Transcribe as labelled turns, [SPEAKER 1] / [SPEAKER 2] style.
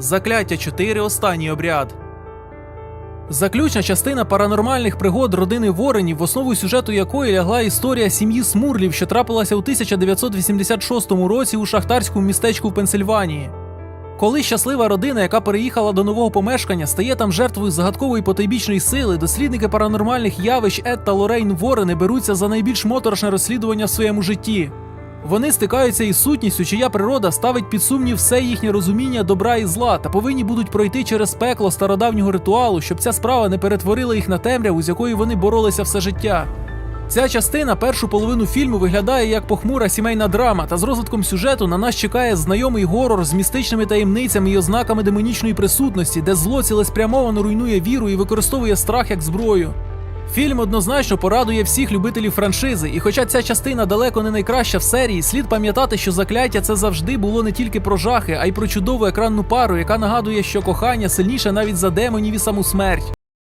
[SPEAKER 1] Закляття 4. Останній обряд. Заключна частина паранормальних пригод родини Воренів, в основу сюжету якої лягла історія сім'ї Смурлів, що трапилася у 1986 році у шахтарському містечку в Пенсильванії. Коли щаслива родина, яка переїхала до нового помешкання, стає там жертвою загадкової потайбічної сили, дослідники паранормальних явищ Ед та Лорейн Ворени беруться за найбільш моторошне розслідування в своєму житті. Вони стикаються із сутністю, чия природа ставить під сумнів все їхнє розуміння добра і зла, та повинні будуть пройти через пекло стародавнього ритуалу, щоб ця справа не перетворила їх на темряву, з якою вони боролися все життя. Ця частина першу половину фільму виглядає як похмура сімейна драма, та з розвитком сюжету на нас чекає знайомий горор з містичними таємницями і ознаками демонічної присутності, де зло цілеспрямовано руйнує віру і використовує страх як зброю. Фільм однозначно порадує всіх любителів франшизи, і хоча ця частина далеко не найкраща в серії, слід пам'ятати, що закляття це завжди було не тільки про жахи, а й про чудову екранну пару, яка нагадує, що кохання сильніше навіть за демонів і саму смерть.